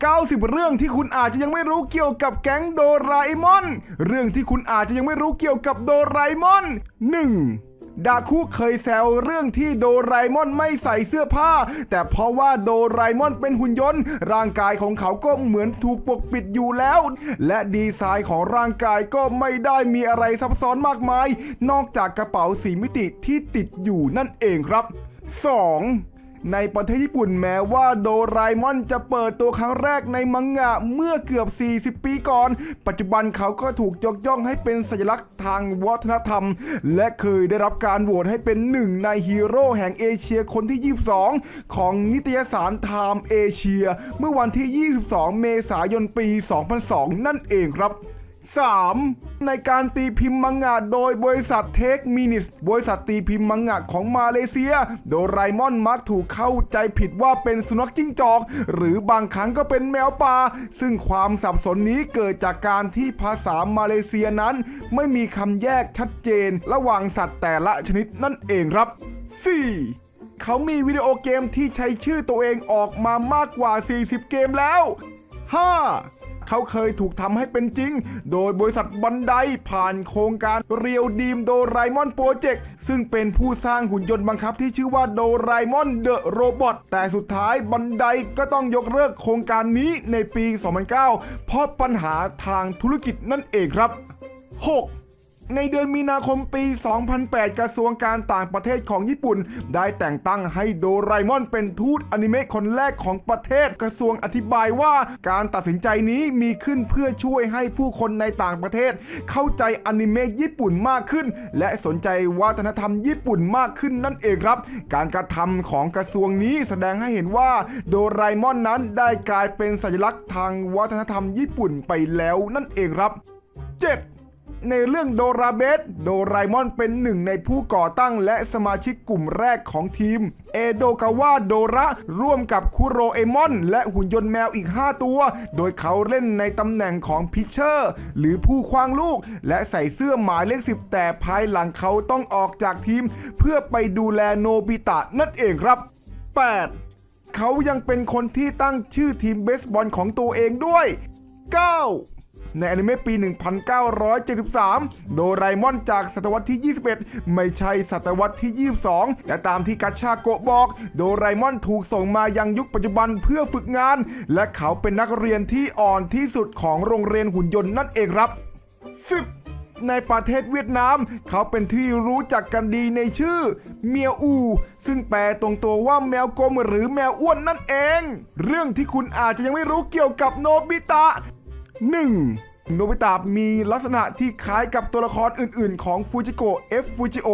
90 เรื่องที่คุณอาจจะยังไม่รู้เกี่ยวกับแก๊งโดราเอมอน เรื่องที่คุณอาจจะยังไม่รู้เกี่ยวกับโดราเอมอน 1. ดาคุเคยแซวเรื่องที่โดรมอนไม่ใส่เสื้อผ้า แต่เพราะว่าโดรมอนเป็นหุ่นยนต์ ร่างกายของเขาก็เหมือนถูกปกปิดอยู่แล้ว และดีไซน์ของร่างกายก็ไม่ได้มีอะไรซับซ้อนมากมาย นอกจากกระเป๋าสีมิติที่ติดอยู่นั่นเองครับ 2. ในประเทศญี่ปุ่นแม้ว่าโดราเอมอนจะเปิดตัวครั้งแรกในมังงะเมื่อเกือบ 40 ปีก่อน ปัจจุบันเขาก็ถูกยกย่องให้เป็นสัญลักษณ์ทางวัฒนธรรม และเคยได้รับการโหวตให้เป็นหนึ่งในฮีโร่แห่งเอเชียคนที่ 22 ของนิตยสารไทม์เอเชียเมื่อวันที่ 22 เมษายนปี 2002 นั่นเองครับ 3. ในการตีพิมพ์มังงะโดยบริษัทเทคมินิสบริษัทตีพิมพ์มังงะของมาเลเซีย โดราเอมอนมักถูกเข้าใจผิดว่าเป็นสุนัขจิ้งจอก หรือบางครั้งก็เป็นแมวป่า ซึ่งความสับสนนี้เกิดจากการที่ภาษามาเลเซียนั้น ไม่มีคำแยกชัดเจน ระหว่างสัตว์แต่ละชนิดนั่นเองครับ 4. เขามีวิดีโอเกมที่ใช้ชื่อตัวเองออกมามากกว่า 40 เกมแล้ว 5. เขาเคยถูกทำให้เป็นจริง โดยบริษัทบันไดผ่านโครงการเรียวดีมโดรมอนโปรเจกต์ซึ่งเป็นผู้สร้างหุ่นยนต์บังคับที่ชื่อว่าโดรมอนเดอะโรบอทแต่สุดท้ายบันไดก็ต้องยกเลิกโครงการนี้ในปี 2009 เพราะปัญหาทางธุรกิจนั่นเองครับ 6. ในเดือนมีนาคมปี 2008 กระทรวงการต่างประเทศของญี่ปุ่น ได้แต่งตั้งให้โดรมอนเป็นทูตอนิเมะคนแรกของประเทศ กระทรวงอธิบายว่าการตัดสินใจนี้มีขึ้นเพื่อช่วยให้ผู้คนในต่างประเทศ เข้าใจอนิเมะญี่ปุ่นมากขึ้น และสนใจวัฒนธรรมญี่ปุ่นมากขึ้นนั่นเองครับ การกระทำของกระทรวงนี้แสดงให้เห็นว่าโดรมอนนั้นได้กลายเป็นสัญลักษณ์ทางวัฒนธรรมญี่ปุ่นไปแล้วนั่นเองครับ 7. ในเรื่องโดราเบสโดราอมอนเป็นหนึ่งในผู้ก่อตั้งและสมาชิกกลุ่มแรกของทีม เอโดกาวะโดระ ร่วมกับคุโรเอมอน และหุ่นยนต์แมวอีก 5 ตัว โดยเขาเล่นในตำแหน่งของพิชเชอร์ หรือผู้คว้างลูก และใส่เสื้อหมายเลข10แต่ภายหลังเขาต้องออกจากทีม เพื่อไปดูแลโนบิตะนั่นเองครับ 8. เขายังเป็นคนที่ตั้งชื่อทีมเบสบอลของตัวเองด้วย 9. ในอนิเมะปี 1973 โดราเอมอนจากศตวรรษที่ 21 ไม่ใช่ศตวรรษที่ 22 และตามที่กัชชาโกะบอก โดราเอมอนถูกส่งมายังยุคปัจจุบันเพื่อฝึกงาน และเขาเป็นนักเรียนที่อ่อนที่สุดของโรงเรียนหุ่นยนต์นั่นเองครับ 10ในประเทศเวียดนาม เขาเป็นที่รู้จักกันดีในชื่อ เมียวอู ซึ่งแปลตรงตัวว่าแมวกลมหรือแมวอ้วนนั่นเอง เรื่องที่คุณอาจจะยังไม่รู้เกี่ยวกับโนบิตะ 1. โนบิตะมีลักษณะที่คล้ายกับตัวละครอื่นๆ ของฟูจิโกะ F ฟูจิโอ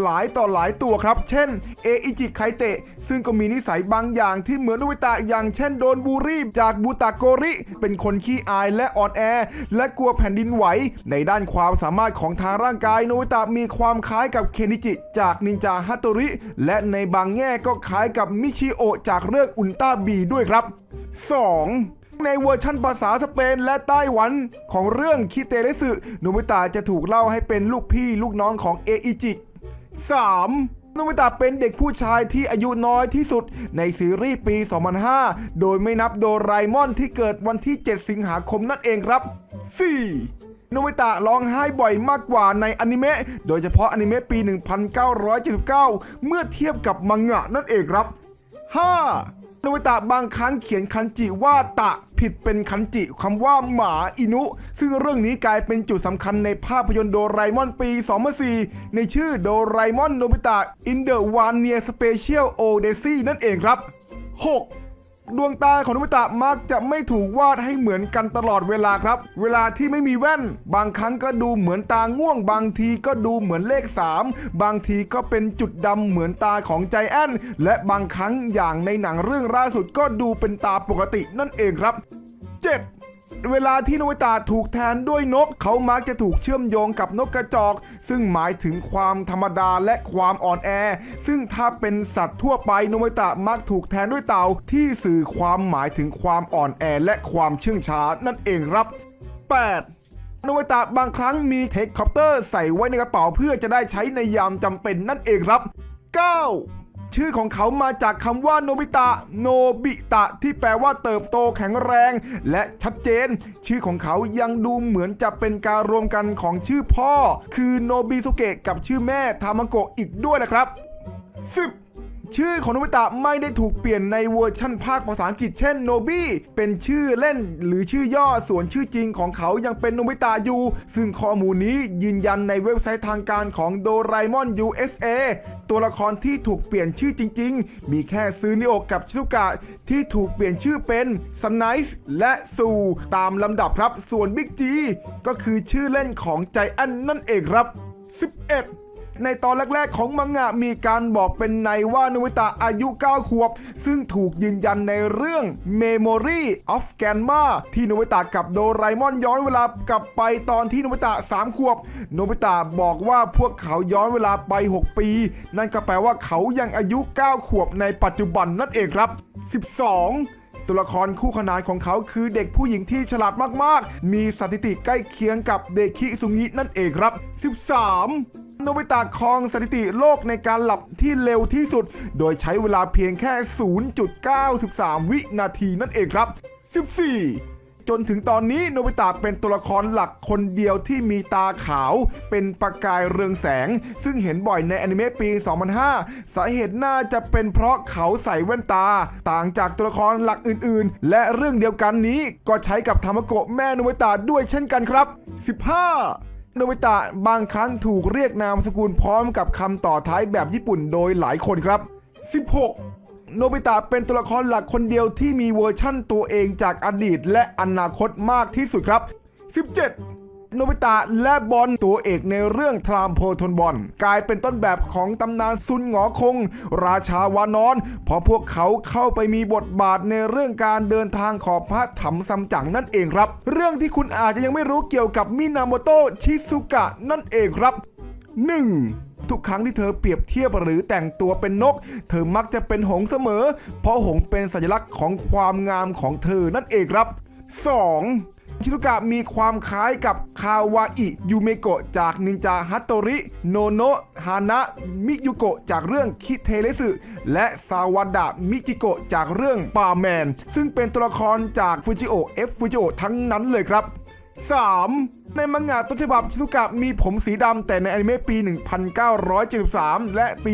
หลายต่อหลายตัวครับ เช่นเออิจิไคเตะ ซึ่งก็มีนิสัยบางอย่างที่เหมือนโนบิตะอย่างเช่นโดนบูรี่จากบูตาโกริ เป็นคนขี้อายและอ่อนแอ และกลัวแผ่นดินไหว ในด้านความสามารถของทางร่างกายโนบิตะมีความคล้ายกับเคนิจิจากนินจาฮัตโตริ และในบางแง่ก็คล้ายกับมิชิโอจากเรื่องอุลตร้าบีด้วยครับ 2. ในเวอร์ชั่นภาษาสเปนและไต้หวัน ของเรื่องคิเตเรสึโนบิตะจะถูกเล่าให้เป็นลูกพี่ลูกน้องของเออิจิ 3. โนบิตะเป็นเด็กผู้ชายที่อายุน้อยที่สุดในซีรีส์ปี 2005 โดยไม่นับโดราเอมอนที่เกิดวันที่ 7 สิงหาคมนั่นเองครับ 4. โนบิตะร้องไห้บ่อยมากกว่าในอนิเมะ โดยเฉพาะอนิเมะปี 1979 เมื่อเทียบกับมังงะนั่นเองครับ 5. โนบิตะบางครั้งเขียนคันจิว่าตะ ผิดเป็นคันจิคำว่าหมาอินุ ซึ่งเรื่องนี้กลายเป็นจุดสำคัญในภาพยนตร์โดราเอมอนปี 2004 ในชื่อโดราเอมอนโนบิตะอินเดอะวานเนียสเปเชียลโอเดซี่นั่นเองครับ 6. ดวงตาของนุมิตะมักจะไม่ถูกวาดให้เหมือนกันตลอดเวลาครับ เวลาที่ไม่มีแว่น บางครั้งก็ดูเหมือนตาง่วง บางทีก็ดูเหมือนเลข 3 บางทีก็เป็นจุดดำเหมือนตาของใจแอนและบางครั้งอย่างในหนังเรื่องล่าสุดก็ดูเป็นตาปกตินั่นเองครับ 7. เวลาที่โนบิตะถูกแทนด้วยนก เขามักจะถูกเชื่อมโยงกับนกกระจอก ซึ่งหมายถึงความธรรมดาและความอ่อนแอ ซึ่งถ้าเป็นสัตว์ทั่วไปโนบิตะมักถูกแทนด้วยเต่าที่สื่อความหมายถึงความอ่อนแอและความเชื่องช้านั่นเองครับ 8. นบิตะบางครั้งมีเทคคอปเตอร์ใส่ไว้ในกระเป๋าเพื่อจะได้ใช้ในยามจำเป็นนั่นเองครับ 9. ชื่อของเขามาจากคำว่าโนบิตะโนบิตะที่แปลว่าเติบโตแข็งแรง และชัดเจน ชื่อของเขายังดูเหมือนจะเป็นการรวมกันของชื่อพ่อ คือโนบิสุเกะกับชื่อแม่ทามะโกะอีกด้วยนะครับ 10 ชื่อของโนบิตะไม่ได้ถูกเปลี่ยนในเวอร์ชั่นภาคภาษาอังกฤษเช่นโนบิเป็นชื่อเล่นหรือชื่อย่อส่วนชื่อจริงของเขายังเป็นโนบิตะอยู่ ซึ่งข้อมูลนี้ยืนยันในเว็บไซต์ทางการของโดราเอมอน USA ตัวละครที่ถูกเปลี่ยนชื่อจริง ๆ มีแค่ซูนิโอกับชิซุกะที่ถูกเปลี่ยนชื่อเป็นซันไนส์และซูตามลำดับครับส่วนบิ๊กจีก็คือชื่อเล่นของใจแอนนั่นเองครับ 11 ในตอนแรกๆของมังงะมีการบอกเป็นในว่าโนบิตะอายุ 9 ขวบ ซึ่งถูกยืนยันในเรื่อง Memory of Gamma ที่โนบิตะกับโดรมอนย้อนเวลากลับไปตอนที่โนบิตะ 3 ขวบโนบิตะบอกว่าพวกเขาย้อนเวลาไป 6 ปี นั่นก็แปลว่าเขายังอายุ 9 ขวบในปัจจุบันนั่นเองครับ 12ตัวละครคู่ขนานของเขาคือเด็กผู้หญิงที่ฉลาดมากๆ มีสถิติใกล้เคียงกับเดคิซุงินั่นเองครับ 13 โนบิตะครองสถิติโลกในการหลับที่เร็วที่สุด โดยใช้เวลาเพียงแค่ 0.93 วินาทีนั่นเองครับ 14จนถึงตอนนี้โนบิตะเป็นตัวละครหลักคนเดียวที่มีตาขาว เป็นประกายเรืองแสง ซึ่งเห็นบ่อยในอนิเมะปี 2005 สาเหตุน่าจะเป็นเพราะเขาใส่แว่นตา ต่างจากตัวละครหลักอื่นๆ และเรื่องเดียวกันนี้ก็ใช้กับทามโกะแม่โนบิตะด้วยเช่นกันครับ 15 โนบิตะบางครั้งถูกเรียกนามสกุลพร้อมกับคำต่อท้ายแบบญี่ปุ่นโดยหลายคนครับ 16 โนบิตะเป็นตัวละครหลักคนเดียวที่มีเวอร์ชั่นตัวเองจากอดีตและอนาคตมากที่สุดครับ 17 โนบิตะและบอลตัวเอกในเรื่องทรามโพทนบอลกลายเป็นต้นแบบของตำนานซุนหงอคง ราชาวานอน เพราะพวกเขาเข้าไปมีบทบาทในเรื่องการเดินทางขอบพระถัมซัมจั๋งนั่นเองครับ เรื่องที่คุณอาจจะยังไม่รู้เกี่ยวกับมินาโมโตะชิซุกะนั่นเองครับ 1. ทุกครั้งที่เธอเปรียบเทียบหรือแต่งตัวเป็นนก เธอมักจะเป็นหงส์เสมอ เพราะหงส์เป็นสัญลักษณ์ของความงามของเธอนั่นเองครับ 2. ชิรุกะมีความคล้ายกับคาวาอิยูเมโกะจากนินจาฮัตโตริ โนโนะฮานะมิยุโกะจากเรื่องคิเทเลสึและซาวาดะมิจิโกะจากเรื่องปาแมน ซึ่งเป็นตัวละครจากฟูจิโอเอฟฟูจิโอทั้งนั้นเลยครับ 3. ในมังงะต้นฉบับชิซุกะมีผมสีดำแต่ในอนิเมะปี 1973 และปี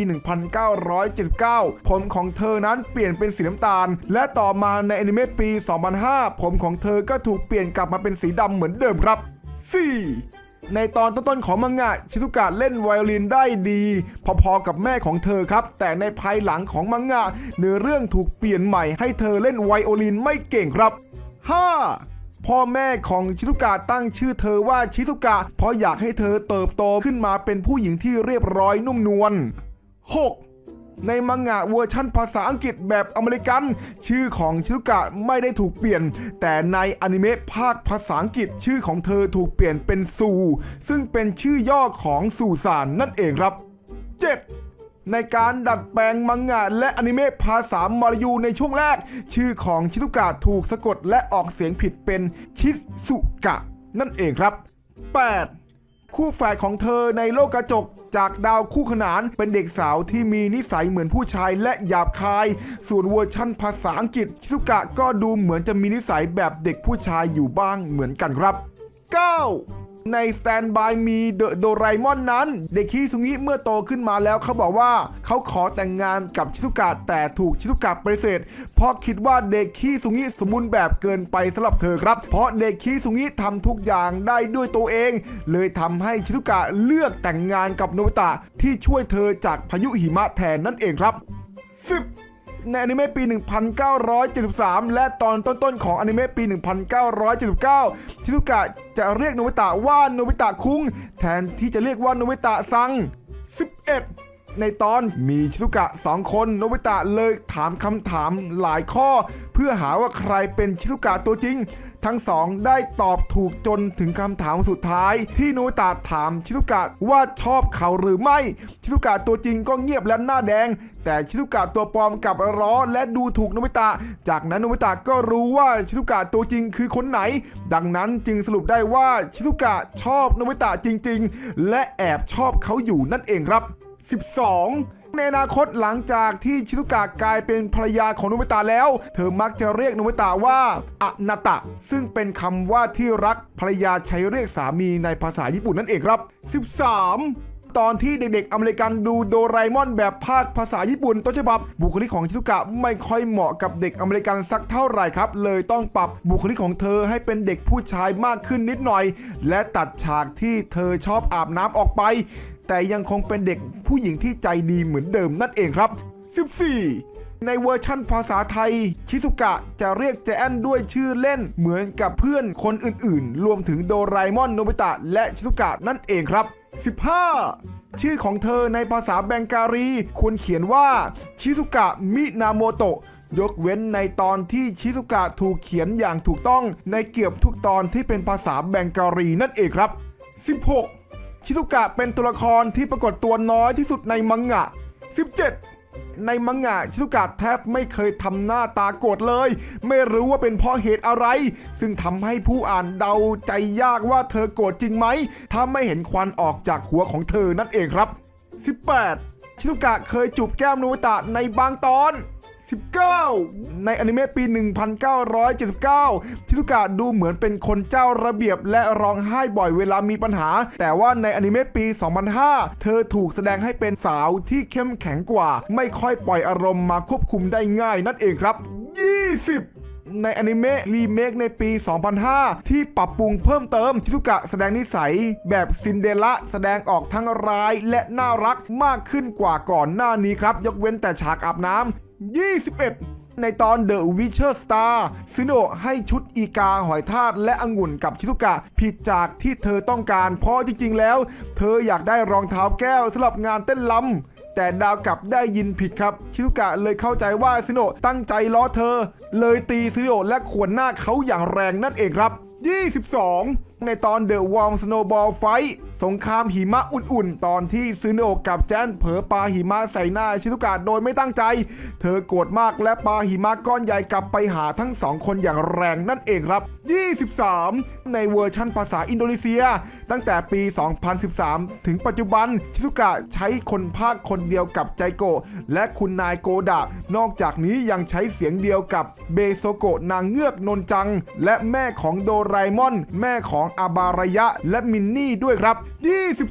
1979 ผมของเธอนั้นเปลี่ยนเป็นสีน้ำตาล และต่อมาในอนิเมะปี 2005 ผมของเธอก็ถูกเปลี่ยนกลับมาเป็นสีดำเหมือนเดิมครับ 4. ในตอนต้นๆของมังงะชิซุกะเล่นไวโอลินได้ดี พอๆกับแม่ของเธอครับ แต่ในภายหลังของมังงะเนื้อเรื่องถูกเปลี่ยนใหม่ให้เธอเล่นไวโอลินไม่เก่งครับ 5. พ่อแม่ของชิซุกะตั้งชื่อเธอว่าชิซุกะ เพราะอยากให้เธอเติบโตขึ้นมาเป็นผู้หญิงที่เรียบร้อยนุ่มนวล 6. ในมังงะเวอร์ชั่นภาษาอังกฤษแบบอเมริกัน ชื่อของชิซุกะไม่ได้ถูกเปลี่ยน แต่ในอนิเมะภาคภาษาอังกฤษชื่อของเธอถูกเปลี่ยนเป็นซูซึ่งเป็นชื่อย่อของซูซานนั่นเองครับ 7. ในการดัดแปลงมังงะและอนิเมะภาษามาลายูในช่วงแรก ชื่อของชิซุกะถูกสะกดและออกเสียงผิดเป็นชิสุกะ นั่นเองครับ 8. คู่แฝดของเธอในโลกกระจกจากดาวคู่ขนานเป็นเด็กสาวที่มีนิสัยเหมือนผู้ชายและหยาบคาย ส่วนเวอร์ชั่นภาษาอังกฤษชิซุกะก็ดูเหมือนจะมีนิสัยแบบเด็กผู้ชายอยู่บ้างเหมือนกันครับ 9. ใน Stand By Me The Doraemon นั้น เด็กคิซุงิเมื่อโตขึ้นมาแล้วเขาบอกว่าเขาขอแต่งงานกับชิซุกะแต่ถูกชิซุกะปฏิเสธเพราะคิดว่าเด็กคิซุงิสมบูรณ์แบบเกินไปสำหรับเธอครับ เพราะเด็กคิซุงิทำทุกอย่างได้ด้วยตัวเอง เลยทำให้ชิซุกะเลือกแต่งงานกับโนบิตะที่ช่วยเธอจากพายุหิมะแทนนั่นเองครับ10 ในอนิเมะปี 1973 และตอนต้นๆของอนิเมะปี 1979 ชิซุกะจะเรียกโนบิตะว่าโนบิตะคุงแทนที่จะเรียกว่าโนบิตะซัง 11 ในตอนมีชิซุกะสองคนโนบิตะเลยถามคำถามหลายข้อ เพื่อหาว่าใครเป็นชิซุกะตัวจริง ทั้งสองได้ตอบถูกจนถึงคำถามสุดท้าย ที่โนบิตะถามชิซุกะว่าชอบเขาหรือไม่ ชิซุกะตัวจริงก็เงียบและหน้าแดง แต่ชิซุกะตัวปลอมกลับร้อและดูถูกโนบิตะ จากนั้นโนบิตะก็รู้ว่าชิซุกะตัวจริงคือคนไหน ดังนั้นจึงสรุปได้ว่าชิซุกะชอบโนบิตะจริง ๆ และแอบชอบเขาอยู่นั่นเองครับ 12 ในอนาคตหลังจากที่ชิซุกะกลายเป็นภรรยาของโนบิตะแล้ว เธอมักจะเรียกโนบิตะว่าอนาตะ ซึ่งเป็นคำว่าที่รักภรรยาใช้เรียกสามีในภาษาญี่ปุ่นนั่นเองครับ 13ตอนที่เด็กๆ อเมริกันดูโดรมอนแบบภาคภาษาญี่ปุ่นต้นฉบับ บุคลิกของชิซุกะไม่ค่อยเหมาะกับเด็กอเมริกันสักเท่าไหร่ครับ เลยต้องปรับบุคลิกของเธอให้เป็นเด็กผู้ชายมากขึ้นนิดหน่อย และตัดฉากที่เธอชอบอาบน้ำออกไป แต่ยังคงเป็นเด็กผู้หญิงที่ใจดีเหมือนเดิมนั่นเองครับ 14 ในเวอร์ชั่นภาษาไทย ชิซุกะจะเรียกแจแอนด้วยชื่อเล่นเหมือนกับเพื่อนคนอื่นๆ รวมถึงโดรมอนโนบิตะและชิซุกะนั่นเองครับ 15ชื่อของเธอในภาษาแบงการีควรเขียนว่าชิซุกะมินาโมโตะยกเว้นในตอนที่ชิซุกะถูกเขียนอย่างถูกต้องในเกือบทุกตอนที่เป็นภาษาแบงการีนั่นเองครับ 16 ชิซุกะเป็นตัวละครที่ปรากฏตัวน้อยที่สุดในมังงะ 17 ในมังงะชิซุกะแทบไม่เคยทำหน้าตาโกรธเลย ไม่รู้ว่าเป็นเพราะเหตุอะไร ซึ่งทำให้ผู้อ่านเดาใจยากว่าเธอโกรธจริงไหม ถ้าไม่เห็นควันออกจากหัวของเธอนั่นเองครับ 18 ชิซุกะเคยจูบแก้มโนบิตะในบางตอน 19 ในอนิเมะปี 1979 ชิซุกะดูเหมือนเป็นคนเจ้าระเบียบและร้องไห้บ่อยเวลามีปัญหา แต่ว่าในอนิเมะปี 2005 เธอถูกแสดงให้เป็นสาวที่เข้มแข็งกว่า ไม่ค่อยปล่อยอารมณ์มาควบคุมได้ง่ายนั่นเองครับ 20ในอนิเมะรีเมคในปี 2005 ที่ปรับปรุงเพิ่มเติม ชิซุกะแสดงนิสัย แบบซินเดอเรลล่าแสดงออกทั้งร้ายและน่ารักมากขึ้นกว่าก่อนหน้านี้ครับ ยกเว้นแต่ฉากอาบน้ำ 21ในตอน The Witcher Star ซิโนะให้ชุดอีกาหอยทากและองุ่นกับชิซุกะ ผิดจากที่เธอต้องการ เพราะจริงๆแล้ว เธออยากได้รองเท้าแก้วสำหรับงานเต้นลำแต่ดาวกลับได้ยินผิดครับ ชิซุกะเลยเข้าใจว่าซิโนะตั้งใจล้อเธอ เลยตีซิโนะและขวนหน้าเขาอย่างแรงนั่นเองครับ 22 ในตอน The Warm Snowball Fight สงครามหิมะอุ่นๆ ตอนที่ซึโนะกับแจนเผลอปาหิมะใส่หน้าชิซุกะโดยไม่ตั้งใจ เธอโกรธมากและปาหิมะก้อนใหญ่กลับไปหาทั้งสองคนอย่างแรงนั่นเองครับ 23 ในเวอร์ชั่นภาษาอินโดนีเซีย ตั้งแต่ปี 2013 ถึงปัจจุบัน ชิซุกะใช้คนภาคคนเดียวกับใจโกะและคุณนายโกดะ นอกจากนี้ยังใช้เสียงเดียวกับเบโซโกะนางเงือกนนจัง และแม่ของโดรมอน แม่ของอาบารยะและมินนี่ด้วยครับ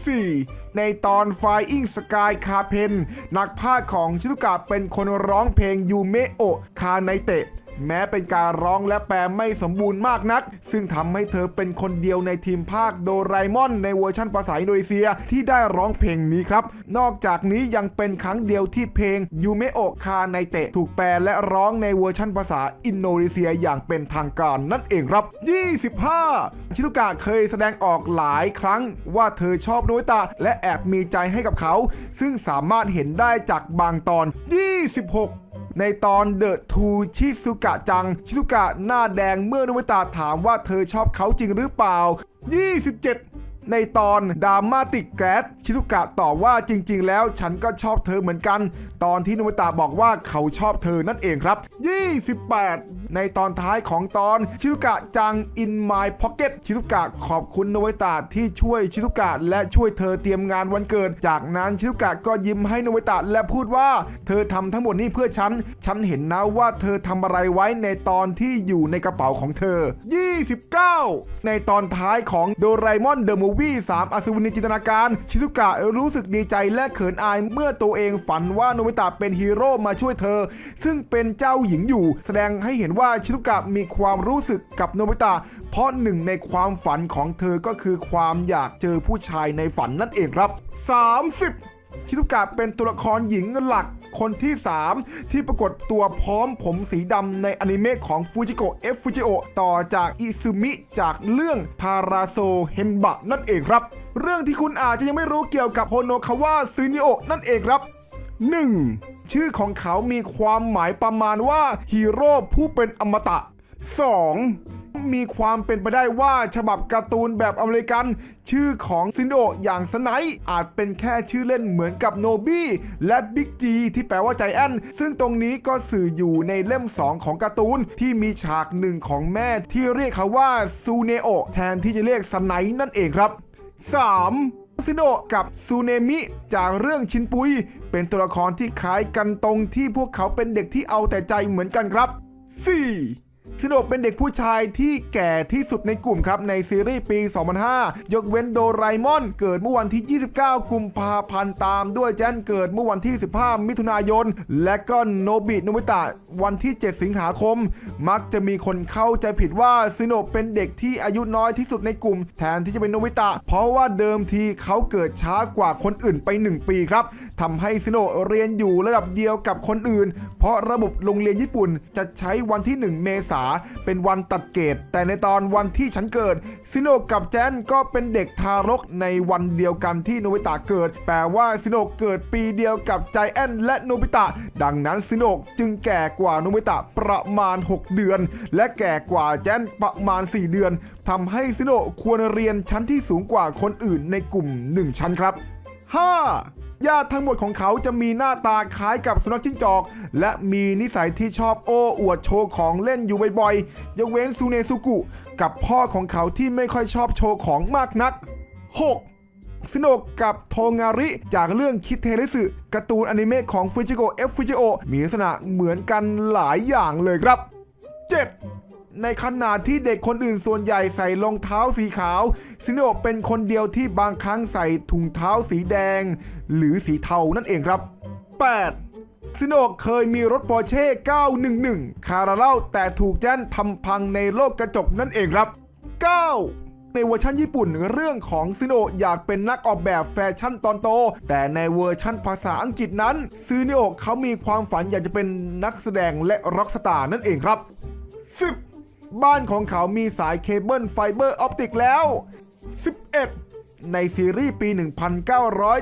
24 ในตอน Flying Sky คาเพนนักพากของชิตุกะเป็นคนร้องเพลงยูเมโอคาไนเตะ แม้เป็นการร้องและแปลไม่สมบูรณ์มากนัก ซึ่งทำให้เธอเป็นคนเดียวในทีมภาคโดรมอน ในเวอร์ชันภาษาอินโดนีเซียที่ได้ร้องเพลงนี้ครับ นอกจากนี้ยังเป็นครั้งเดียวที่เพลงยูเมโอคาไนเตะถูกแปลและร้องในเวอร์ชันภาษาอินโดนีเซียอย่างเป็นทางการนั่นเองครับ 25 ชิซุกะเคยแสดงออกหลายครั้งว่าเธอชอบโนบิตะและแอบมีใจให้กับเขา ซึ่งสามารถเห็นได้จากบางตอน 26 ในตอนเดอะทูชิซุกะจัง ชิซุกะหน้าแดงเมื่อนุมิตาถามว่าเธอชอบเขาจริงหรือเปล่า 27 ในตอนดราม่าติกแกรดชิซุกะตอบว่าจริง ๆ แล้วฉันก็ชอบเธอเหมือนกัน ตอนที่โนบิตะบอกว่าเขาชอบเธอนั่นเองครับ 28 ในตอนท้ายของตอนชิซุกะจัง in my pocket ชิซุกะขอบคุณโนบิตะที่ช่วยชิซุกะและช่วยเธอเตรียมงานวันเกิด จากนั้นชิซุกะก็ยิ้มให้โนบิตะและพูดว่าเธอทำทั้งหมดนี้เพื่อฉัน ฉันเห็นนะว่าเธอทำอะไรไว้ในตอนที่อยู่ในกระเป๋าของเธอ 29 ในตอนท้ายของโดราเอมอนเดอะมูวี่3อัศวินจินตนาการ ชิซุกะรู้สึกดีใจและเขินอายเมื่อตัวเองฝันว่าโนบิตะเป็นฮีโร่มาช่วยเธอ ซึ่งเป็นเจ้าหญิงอยู่ แสดงให้เห็นว่าชิซุกะมีความรู้สึกกับโนบิตะ เพราะหนึ่งในความฝันของเธอก็คือความอยากเจอผู้ชายในฝันนั่นเองครับ 30 ชิซุกะเป็นตัวละครหญิงหลักคนที่ 3 ที่ปรากฏตัวพร้อมผมสีดำในอนิเมะของฟูจิโกะเอฟฟูจิโอต่อจากอิซึมิจากเรื่องพาราโซเฮมบะนั่นเองครับ เรื่องที่คุณอาจจะยังไม่รู้เกี่ยวกับโฮโนคาวะซึนิโอนั่นเองครับ 1. ชื่อของเขามีความหมายประมาณว่าฮีโร่ผู้เป็นอมตะ 2. มีความเป็นไปได้ว่าฉบับการ์ตูนแบบอเมริกัน ชื่อของซินโดอย่างสไนป์อาจเป็นแค่ชื่อเล่นเหมือนกับโนบี้และบิ๊กจีที่แปลว่าใจแอนซึ่งตรงนี้ก็สื่ออยู่ในเล่ม 2 ของการ์ตูนที่มีฉากหนึ่งของแม่ที่เรียกเขาว่าซูเนโอแทนที่จะเรียกสไนป์นั่นเองครับ 3. ซิโนะกับซูเนมิจากเรื่องชินปุย เป็นตัวละครที่คล้ายกันตรงที่พวกเขาเป็นเด็กที่เอาแต่ใจเหมือนกันครับ 4. ซิโนเป็นเด็กผู้ชายที่แก่ที่สุดในกลุ่มครับในซีรีส์ปี 2005 ยกเว้นโดรมอน เกิดเมื่อวันที่ 29 กุมภาพันธ์ตามด้วยแจนเกิดเมื่อวันที่ 15 มิถุนายน และก็โนบิโนบิตะวันที่ 7 สิงหาคม มักจะมีคนเข้าใจผิดว่าซิโนเป็นเด็กที่อายุน้อยที่สุดในกลุ่ม แทนที่จะเป็นโนบิตะ เพราะว่าเดิมทีเขาเกิดช้ากว่าคนอื่นไป 1 ปีครับทำให้ซิโนเรียนอยู่ระดับเดียวกับคนอื่น เพราะระบบโรงเรียนญี่ปุ่นจะใช้วันที่ 1 เมษาเป็นวันตัดเกรดแต่ในตอนวันที่ฉันเกิด ซิโนกับแจนก็เป็นเด็กทารกในวันเดียวกันที่โนบิตะเกิด แปลว่าซิโนะเกิดปีเดียวกับใจแอนและโนบิตะ ดังนั้นซิโนะจึงแก่กว่าโนบิตะประมาณ 6 เดือน และแก่กว่าแจนประมาณ 4 เดือนทำให้ซิโนะควรเรียนชั้นที่สูงกว่าคนอื่นในกลุ่ม 1 ชั้นครับ 5. ญาติทั้งหมดของเขาจะมีหน้าตาคล้ายกับสุนัขจิ้งจอก และมีนิสัยที่ชอบโอ้อวดโชว์ของเล่นอยู่บ่อยๆยกเว้นซูเนซุกุ กับพ่อของเขาที่ไม่ค่อยชอบโชว์ของมากนัก 6. ซิโนะกับโทงาริจากเรื่องคิดเทริสึการ์ตูนอนิเมะของฟูจิโกะเอฟฟูจิโอมีลักษณะเหมือนกันหลายอย่างเลยครับ 7. ในขณะที่เด็กคนอื่นส่วนใหญ่ใส่รองเท้าสีขาว ซินโนะเป็นคนเดียวที่บางครั้งใส่ถุงเท้าสีแดง หรือสีเทานั่นเองครับ 8. ซินโนะเคยมีรถปอร์เช่ 911 คาราเล่าแต่ถูกแจ้นทำพังในโลกกระจกนั่นเองครับ 9. ในเวอร์ชันญี่ปุ่นเรื่องของซิโนะอยากเป็นนักออกแบบแฟชั่นตอนโต แต่ในเวอร์ชั่นภาษาอังกฤษนั้นซิโนะเขามีความฝันอยากจะเป็นนักแสดงและร็อกสตาร์นั่นเองครับ 10. บ้านของเขามีสายเคเบิลไฟเบอร์ออปติกแล้ว 11. ในซีรีส์ปี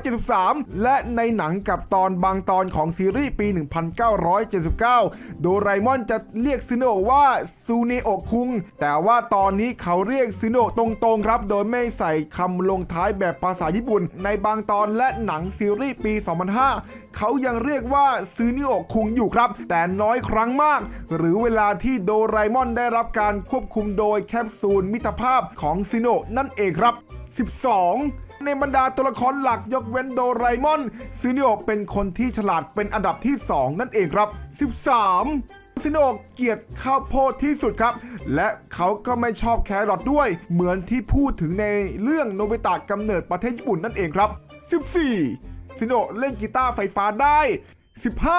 1973 และในหนังกับตอนบางตอนของซีรีส์ปี 1979 โดราเอมอนจะเรียกซิโนว่าซูเนโอคุง แต่ว่าตอนนี้เขาเรียกซิโนตรงๆครับ โดยไม่ใส่คำลงท้ายแบบภาษาญี่ปุ่น ในบางตอนและหนังซีรีส์ปี 2005 เขายังเรียกว่าซูเนโอคุงอยู่ครับ แต่น้อยครั้งมาก หรือเวลาที่โดราเอมอนได้รับการควบคุมโดยแคปซูลมิตรภาพของซิโนนั่นเองครับ 12 ในบรรดาตัวละครหลักยกเว้นโดรมอนซินโนะเป็นคนที่ฉลาดเป็นอันดับที่ 2 นั่นเองครับ 13ซิโนเกียดข้าวโพดที่สุดครับ และเขาก็ไม่ชอบแครอทด้วย เหมือนที่พูดถึงในเรื่องโนบิตะกำเนิดประเทศญี่ปุ่นนั่นเองครับ 14 ซิโนเล่นกีตาร์ไฟฟ้าได้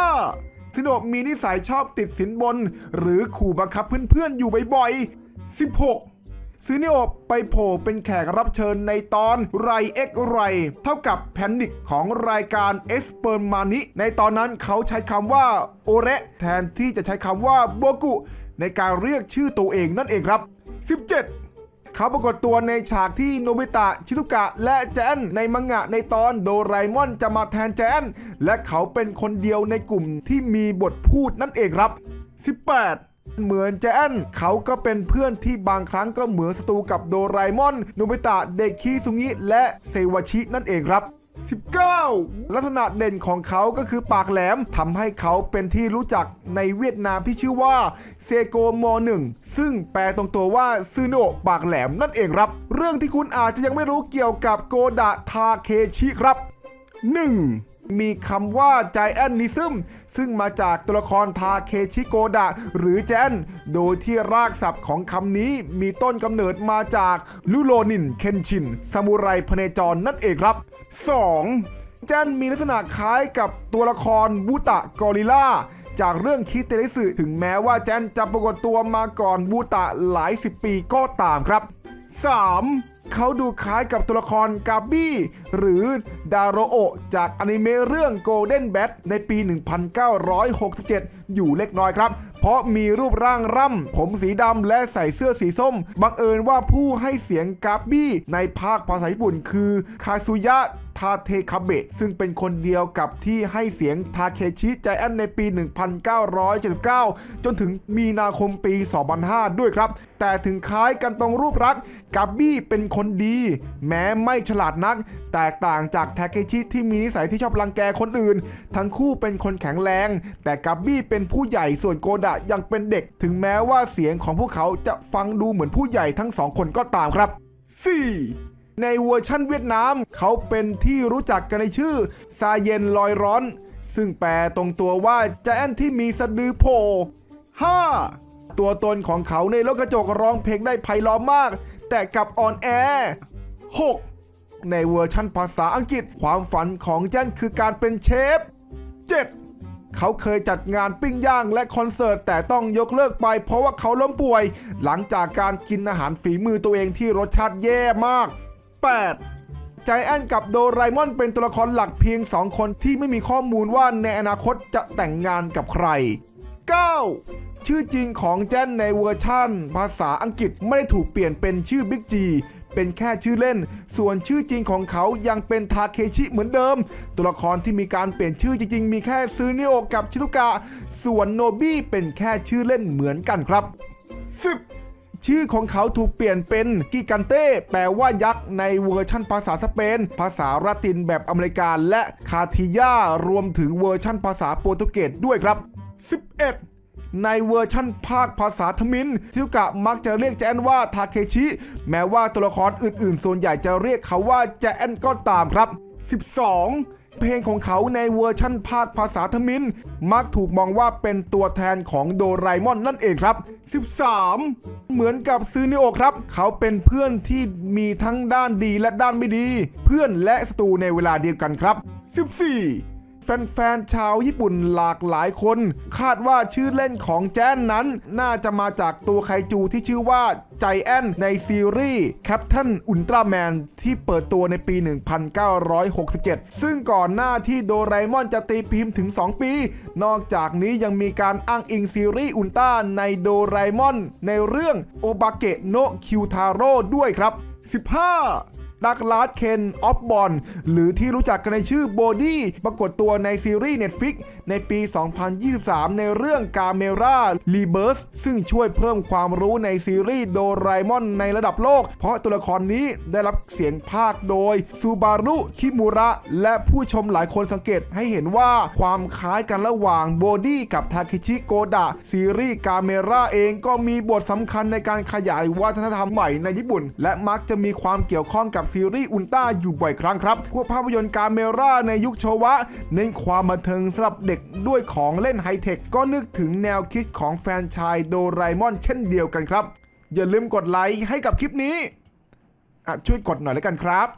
15 ซิโนมีนิสัยชอบติดสินบน หรือขู่บังคับเพื่อนๆอยู่บ่อยๆ 16 ซินิโอไปโผล่เป็นแขกรับเชิญในตอนไรเอ็กไร เท่ากับแพนิกของรายการเอสเปิร์มานิในตอนนั้นเขาใช้คำว่าโอเระแทนที่จะใช้คำว่าโบกุ ในการเรียกชื่อตัวเองนั่นเองครับ 17เขาปรากฏตัวในฉากที่โนบิตะ ชิซุกะ และแจนในมังงะในตอนโดรมอนจะมาแทนแจน และเขาเป็นคนเดียวในกลุ่มที่มีบทพูดนั่นเองครับ 18 เหมือนแจนเขาก็เป็นเพื่อนที่บางครั้งก็เหมือนศัตรูกับโดรมอนโนบิตะเด็กคิซุงิและเซวาชินั่นเองครับ19 ลักษณะเด่นของเขาก็คือปากแหลมทำให้เขาเป็นที่รู้จักในเวียดนามที่ชื่อว่าเซโกมหนึ่งซึ่งแปลตรงตัวว่าซูโนะปากแหลมนั่นเองครับ เรื่องที่คุณอาจจะยังไม่รู้เกี่ยวกับโกดะทาเคชิครับ 1. มีคำว่า g i a n t i s m ซึ่งมาจากตัวละครทาเคชิโกดะ หรือแจน โดยที่รากศัพท์ของคำนี้มีต้นกำเนิดมาจากลุโรนินเคนชินซามูไรพเนจรนั่นเองครับ 2. แจนมีลักษณะคล้ายกับตัวละครบูตะกอริลลาจากเรื่องคิเตริสึถึงแม้ว่าแจนจะปรากฏตัวมาก่อนบูตะหลายสิบปีก็ตามครับ 3. เขาดูคล้ายกับตัวละครกาบี้ หรือดาโรโอจากอนิเมะเรื่อง Golden Bat ในปี 1967 อยู่เล็กน้อยครับ เพราะมีรูปร่างร่ำ ผมสีดำและใส่เสื้อสีส้ม บังเอิญว่าผู้ให้เสียงกาบี้ในภาคภาษาญี่ปุ่นคือคาซุยะ ทาเทคาเบะซึ่งเป็นคนเดียวกับที่ให้เสียงทาเคชิใจแอนในปี 1979 จนถึงมีนาคมปี 2005 ด้วยครับ แต่ถึงคล้ายกันตรงรูปรักษ์กับบี้เป็นคนดี แม้ไม่ฉลาดนัก แตกต่างจากทาเคชิที่มีนิสัยที่ชอบรังแกคนอื่น ทั้งคู่เป็นคนแข็งแรง แต่กับบี้เป็นผู้ใหญ่ส่วนโกดะยังเป็นเด็ก ถึงแม้ว่าเสียงของพวกเขาจะฟังดูเหมือนผู้ใหญ่ทั้งสองคนก็ตามครับ 4. ในเวอร์ชั่นเวียดนาม เขาเป็นที่รู้จักกันในชื่อ ซาเยนลอยร้อน ซึ่งแปลตรงตัวว่าจแอนที่มีสะดือโผล่ 5. ตัวตนของเขาในรถกระจกร้องเพลงได้ไพเราะมาก แต่กับอ่อนแอ 6. ในเวอร์ชั่นภาษาอังกฤษความฝันของแจนคือการเป็นเชฟ 7. เขาเคยจัดงานปิ้งย่างและคอนเสิร์ต แต่ต้องยกเลิกไปเพราะว่าเขาล้มป่วย หลังจากการกินอาหารฝีมือตัวเองที่รสชาติแย่มาก 8. ใจแอนกับโดรมอนเป็นตัวละครหลักเพียง 2 คนที่ไม่มีข้อมูลว่าในอนาคตจะแต่งงานกับใคร 9. ชื่อจริงของแจนในเวอร์ชั่น ภาษาอังกฤษไม่ได้ถูกเปลี่ยนเป็นชื่อบิ๊กจีเป็นแค่ชื่อเล่น ส่วนชื่อจริงของเขายังเป็นทาเคชิเหมือนเดิม ตัวละครที่มีการเปลี่ยนชื่อจริง ๆ มีแค่ซูนิโอกับชิซุกะ ส่วนโนบี้เป็นแค่ชื่อเล่นเหมือนกันครับ 10 ชื่อของเขาถูกเปลี่ยนเป็นกิกันเต้แปลว่ายักษ์ในเวอร์ชั่นภาษาสเปน ภาษาละตินแบบอเมริกัน และคาทิยารวมถึงเวอร์ชั่นภาษาโปรตุเกสด้วยครับ 11ในเวอร์ชั่นภาคภาษาทมินซิวกะมักจะเรียกแจนว่าทาเคชิ แม้ว่าตัวละครอื่นๆ ส่วนใหญ่จะเรียกเขาว่าแจนก็ตามครับ 12 เพลงของเขาในเวอร์ชั่นภาคภาษาทมินมักถูกมองว่าเป็นตัวแทนของโดรมอนนั่นเองครับ 13 เหมือนกับซือนิโอครับ เขาเป็นเพื่อนที่มีทั้งด้านดีและด้านไม่ดี เพื่อนและศัตรูในเวลาเดียวกันครับ 14 แฟนๆชาวญี่ปุ่นหลากหลายคน คาดว่าชื่อเล่นของแจนนั้น น่าจะมาจากตัวไคจูที่ชื่อว่าใจแอนในซีรีส์ Captain Ultraman ที่เปิดตัวในปี 1967 ซึ่งก่อนหน้าที่โดราเอมอนจะตีพิมพ์ถึง 2 ปี นอกจากนี้ยังมีการอ้างอิงซีรีส์อุลตร้าในโดราเอมอน ในเรื่องโอบาเกะโนคิวทาโร่ด้วยครับ 15 ดักลาสเคนออฟบอลหรือที่รู้จักกันในชื่อโบดี้ปรากฏตัวในซีรีส์ Netflix ในปี 2023 ในเรื่องกาเมรารีเบิร์สซึ่งช่วยเพิ่มความรู้ในซีรีส์โดราเอมอนในระดับโลก เพราะตัวละครนี้ได้รับเสียงภาคโดยซูบารุคิมูระ และผู้ชมหลายคนสังเกตให้เห็นว่าความคล้ายกันระหว่างโบดี้กับทาเคชิโกดะซีรีส์กาเมราเองก็มีบทสำคัญในการขยายวัฒนธรรมใหม่ในญี่ปุ่น และมักจะมีความเกี่ยวข้องกับซีรีส์อุลตร้าอยู่บ่อยครั้งครับพวกภาพยนตร์การเมราในยุคโชวะ เน้นความบันเทิงสำหรับเด็กด้วยของเล่นไฮเทค ก็นึกถึงแนวคิดของแฟนชายโดรมอนเช่นเดียวกันครับ อย่าลืมกดไลค์ให้กับคลิปนี้ช่วยกดหน่อยแล้วกันครับ